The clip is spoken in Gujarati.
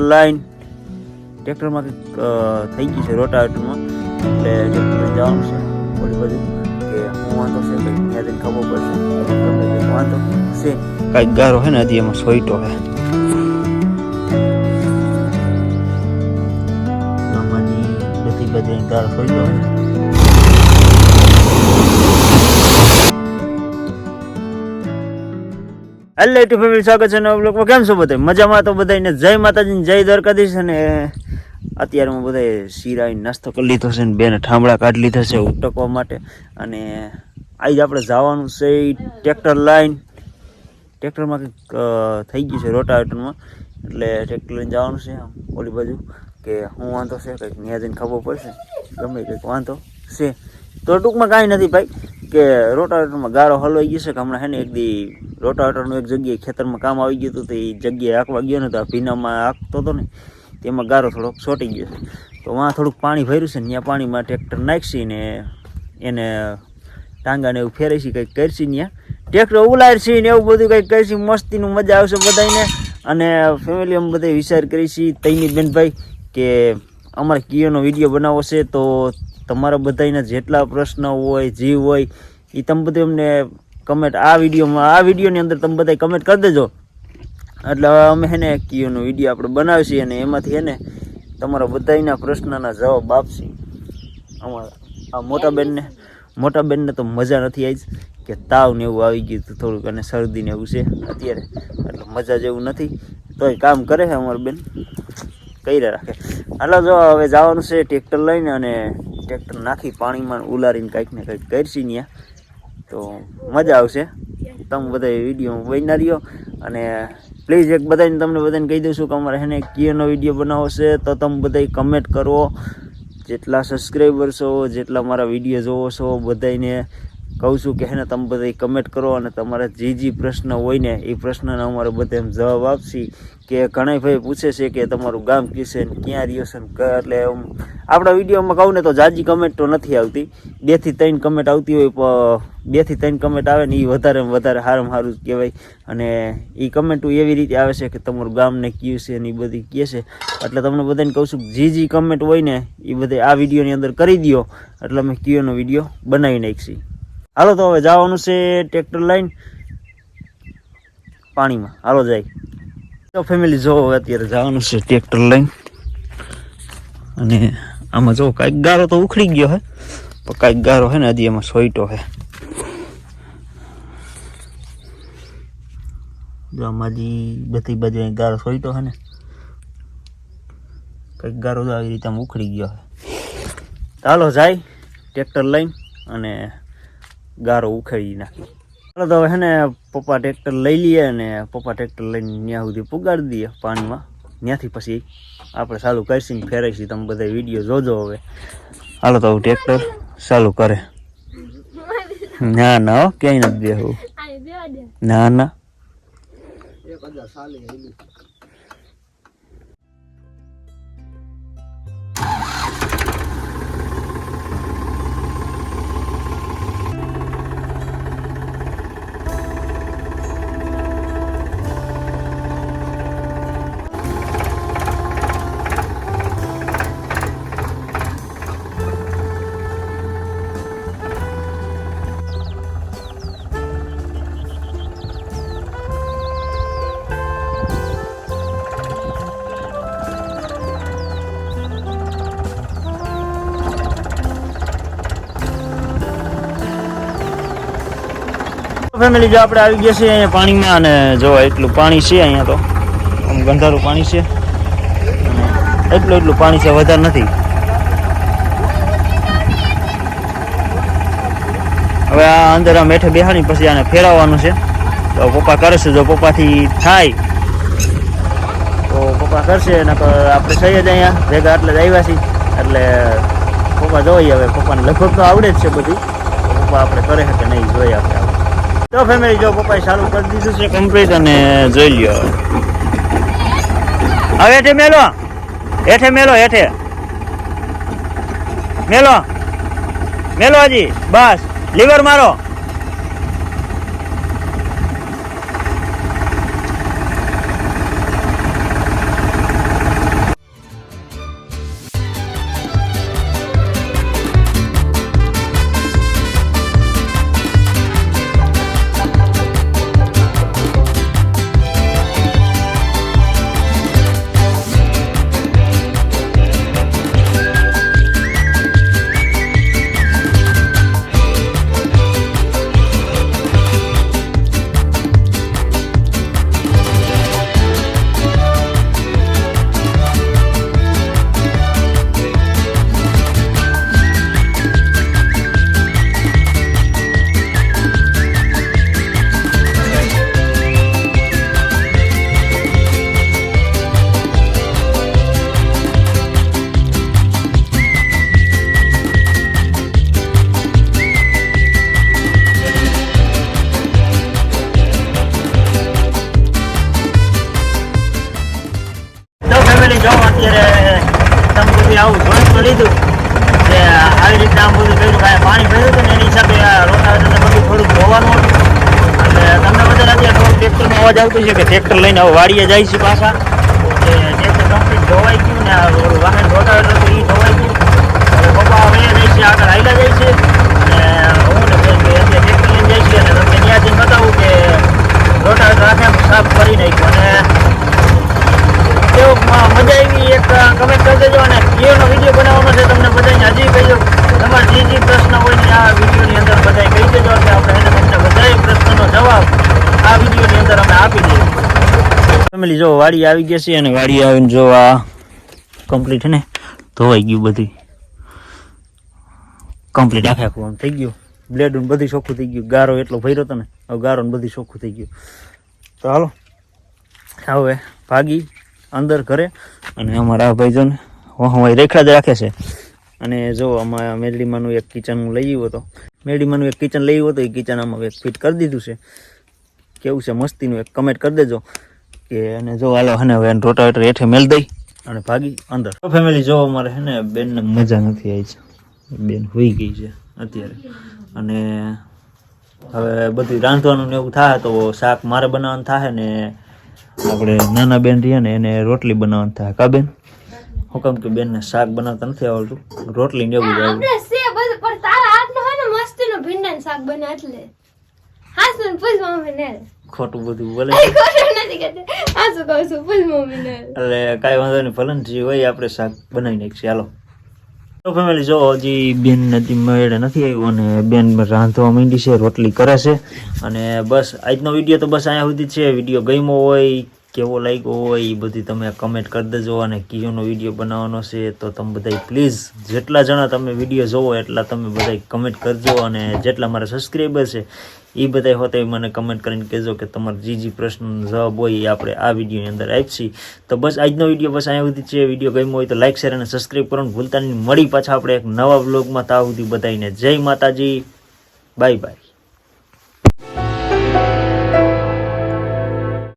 લાઈન. ટ્રેક્ટરમાં થઈ ગઈ છે રોટાવેટરમાં. એટલે ટ્રેક્ટર જવાનું છે ઓલી બધી કે હું વાંધો છે, કંઈક ત્યાં ખબર પડશે. વાંધો છે? કાંઈક ગારો છે ને, હજી એમાં સોઈટો હે. બધી બધી ગારો સોઈટો છે હેલો ટુ ફેમિલી સ્વાગત છે નવા બ્લોગમાં કેમ છો બધા? મજામાં તો બધાને જય માતાજી જય દ્વારકાધીશ અને અત્યારે હું બધા શીરાઈ નાસ્તો કરી લીધો છે ને બેને ઠામડા કાઢી લીધા છે ઉટકવા માટે. અને આજે આપણે જવાનું છે ટ્રેક્ટર લાઈન. ટ્રેક્ટરમાં કંઈક થઈ ગયું છે રોટાવેટરમાં. એટલે ટ્રેક્ટર લઈને જવાનું છે ઓલી બાજુ. કે હું વાંધો છે, કંઈક ત્યાં જઈને ખબર પડશે. ગમે કંઈક વાંધો. છે. તો ટૂંકમાં કાંઈ નથી ભાઈ, કે રોટાવેટરમાં ગારો હલવાઈ ગયો છે, કે હમણાં હે ને એક દી રોટાવેટરનું એક જગ્યાએ ખેતરમાં કામ આવી ગયું હતું, તો એ જગ્યાએ આંકવા ગયો ને, તો આ ભીનામાં આંકતો હતો ને, તેમાં ગારો થોડોક છોટી ગયો છે. તો વાં થોડુંક પાણી ભર્યું છે ને, ત્યાં પાણીમાં ટ્રેક્ટર નાખશી ને, એને ટાંગાને એવું ફેરવી કંઈક કરશી ત્યાં. ટ્રેક્ટર ઉલાડશી ને એવું બધું કંઈક કરશી, મસ્તીનું મજા આવશે બધાને અને ફેમિલી અમે બધા વિચાર કરીશી તૈની બેનભાઈ કે અમારે કિયોનો વીડિયો બનાવવો છે, તો તમારા બધાના જેટલા પ્રશ્ન હોય, જીવ હોય એ તમે બધું અમને કમેન્ટ આ વિડીયોમાં, આ વિડીયોની અંદર તમે બધા કમેન્ટ કરી દેજો. એટલે હવે અમે હે ને કિયોનો વીડિયો આપણે બનાવીશું અને એમાંથી એને તમારા બધાના પ્રશ્નના જવાબ આપશે. અમારા, આ મોટા બેનને મોટા બેનને તો મજા નથી આવી કે તાવ ને એવું આવી ગયું હતું થોડુંક અને શરદી ને એવું છે અત્યારે. એટલે મજા જેવું નથી. તોય કામ કરે છે અમારું બેન. કર્યા રાખે હાલો, જો હવે જવાનું છે ટ્રેક્ટર લઈને અને ટ્રેક્ટર નાખી પાણીમાં ઉલારીને કંઈક ને કંઈક કરશી ત્યાં તો મજા આવશે. તમે બધા વીડિયો બનાવી રહ્યો અને પ્લીઝ એક બધાને તમને બધાને કહી દઉં છું કે અમારે હેને કિયોનો વીડિયો બનાવો છે. તો તમે બધા કમેન્ટ કરો. જેટલા સબસ્ક્રાઈબર છો, જેટલા મારા વીડિયો જોવો છો બધાને કહું છું કે હેને તમે બધા કમેન્ટ કરો અને તમારા જે જે પ્રશ્ન હોય ને, એ પ્રશ્નના અમારે બધા એમ જવાબ આપશી કે ઘણા ભાઈ પૂછે છે કે તમારું ગામ ક્યુ છે ને, ક્યાં રહ્યો છે એટલે આપણા વિડીયોમાં કહું ને તો જાજી કમેન્ટ તો નથી આવતી. બેથી ત્રણ કમેન્ટ આવતી હોય પણ બે ત્રણ કમેન્ટ આવે ને એ વધારે વધારે સારામાં સારું કહેવાય. અને એ કમેન્ટ એવી રીતે આવે છે કે તમારું ગામને ક્યુ છે ને એ બધી કહે છે. એટલે તમને બધાને કહું છું, જે જે કમેન્ટ હોય ને એ બધે આ વિડીયોની અંદર કરી દો એટલે અમે કયોનો વીડિયો બનાવી નાખીશું. હાલો, તો હવે જવાનું છે ટ્રેક્ટર લાઈન પાણીમાં. હાલો, જાય. તો ફેમિલી જો અત્યારે જવાનું છે ટ્રેક્ટર લઈને. અને આમાં જો કાંઈક ગારો તો ઉખડી ગયો હે. પણ કાંઈક ગારો હે ને, હજી એમાં સોઈટો હે. જો આમાં હજી બધી બાજુ ગારો સોઈટો હે ને. કંઈક ગારો તો આવી રીતે ઉખડી ગયો હે. ચાલો જાય. ટ્રેક્ટર લઈને અને ગારો ઉખેડી નાખી. ચાલો તો હવે હે ને પપ્પા ટ્રેક્ટર લઈ લઈએ અને પપ્પા ટ્રેક્ટર લઈને ત્યાં સુધી પુગાડી દઈએ પાનમાં. ત્યાંથી પછી આપણે ચાલુ કરીશું ને ફેરાઈશું તમે બધા વીડિયો જોજો હવે. હાલો તો ટ્રેક્ટર ચાલુ કરે. ના ના ક્યાંય નથી દેવું ના ના. ફેમિલી જો આપણે આવી ગયા છીએ અહીંયા પાણીમાં અને જો એટલું પાણી છે અહીંયા તો. આમ ગંધારું પાણી છે. અને એટલું એટલું પાણી છે, વધારે નથી. હવે આ અંદર આ મેઠે બેહાડી પછી આને ફેરવવાનું છે. તો પપ્પા કરશે, જો પપ્પાથી થાય, તો પપ્પા કરશે, નકર આપણે થઈએ જ અહીંયા. ભેગા એટલે જ આવ્યા છીએ. એટલે પપ્પા જોઈએ હવે. પપ્પાને લગભગ તો આવડે જ છે બધું. પપ્પા આપણે કરે છે કે નહીં, જોઈએ આપણે. તો ફેમિલી જો પપ્પાએ ચાલુ કરી દીધું છે કમ્પ્લીટ અને જોઈ લ્યો. હવે હેઠે મેલો. હેઠે મેલો હેઠે. મેલો. મેલો હજી. બસ. લીવર મારો. અવાજ આવતો છે કે ટ્રેક્ટર લઈને હવે વાડીએ જાય છે પાછા. ટ્રેક્ટર કમ્પ્લીટ ધોવાઈ ગયું ને વાહન રોટાવેટર હતું એ ધોવાઈ ગયું. પપ્પા હવે છે, આગળ હાલ્યા જાય છે અને હું ને બેન બે અત્યારે ટ્રેક્ટર લઈને જાય છે અને તમને ત્યાં જઈને બતાવું કે રોટાવેટર આખે આમ સાફ કરી નાખ્યું અને કેવું મ- મજા આવી એક કમેન્ટ કરી દેજો અને જીઓનો વીડિયો બનાવવાનો છે તમને બધાને હજી કહીજો તમારે જે જે પ્રશ્ન હોય ને આ વિડીયોની અંદર બધાય કહી દેજો એટલે આપણે એને તમને બધાય પ્રશ્નનો જવાબ આ વિડીયોની અંદર અમે આપી દઈએ ફેમિલી જો વાડી આવી ગઈ છે અને વાડી આવીને જો આ કમ્પ્લીટ ને, ધોવાઈ ગયું બધું. કમ્પ્લીટ આખે આખું આમ થઈ ગયું. બ્લેડ બધું ચોખ્ખું થઈ ગયું. ગારો એટલો ભર્યો હતો ને, હવે ગારો ને બધું ચોખ્ખું થઈ ગયું. તો હાલો હવે ભાગી અંદર ઘરે અને અમારા આ ભાઈજન વહાવાઈ રેખડા જ રાખે છે. અને જો અમારા મેલડીમાંનું એક કિચન હું લઈ આવ્યો હતો. મેલડીમાંનું એક કિચન લઈ આવ્યો હતો, એ કિચન આમાં ફિટ કરી દીધું છે. કેવું છે, મસ્તીનું એક કમેન્ટ કરી દેજો. કે અને જો હાલો હને હવે રોટાવેટર હેઠે મેલ દઈ અને ભાગી અંદર. ફેમિલી જો અમારે હે ને બેનને મજા નથી આવી છે. બેન હોઈ ગઈ છે અત્યારે. અને હવે બધું રાંધવાનું ને એવું થાય તો શાક મારે બનાવવાનું થાય ને આપણે નાના બેન રહીએ ને એને રોટલી બનાવવાનું થાય. કા બેન? હું કેમ કે બેનને શાક બનાવતા નથી આવડતું. રોટલી ને એવું જ આવડે. શાક બને એટલે. હા ને પૂછ મમ્મી ને ખોટું બધું બોલે એટલે કાંઈ વાંધો નહીં ભલે જે હોય આપણે શાક બનાવી નાખીએ. હાલો. તો ફેમિલી જો હજી બેન નથી મેળે નથી આવ્યું અને બેન રાંધવા માંડી છે રોટલી કરે છે. અને બસ આજનો વીડિયો તો બસ અહીંયા સુધી છે. વીડિયો ગમ્યો હોય કેવો લાગ્યો હોય એ બધી તમે કમેન્ટ કરી દેજો અને કીઓનો વીડિયો બનાવવાનો છે તો તમે બધા પ્લીઝ જેટલા જણા તમે વીડિયો જોવો એટલા તમે બધા કમેન્ટ કરજો અને જેટલા મારા સબસ્ક્રાઈબર છે એ બધા હોતે મને કમેન્ટ કરીને કહેજો કે તમારે જે જે પ્રશ્નનો જવાબ હોય એ આપણે આ વિડીયોની અંદર આપશી. તો બસ આજનો વીડિયો બસ અહીંયા સુધી છે. વીડિયો ગમ્યો હોય તો લાઇક શેર અને સબસ્ક્રાઈબ કરવાનું ભૂલતા મળી પાછા આપણે એક નવા બ્લોગમાં તાવ સુધી બધાને જય માતાજી. Bye bye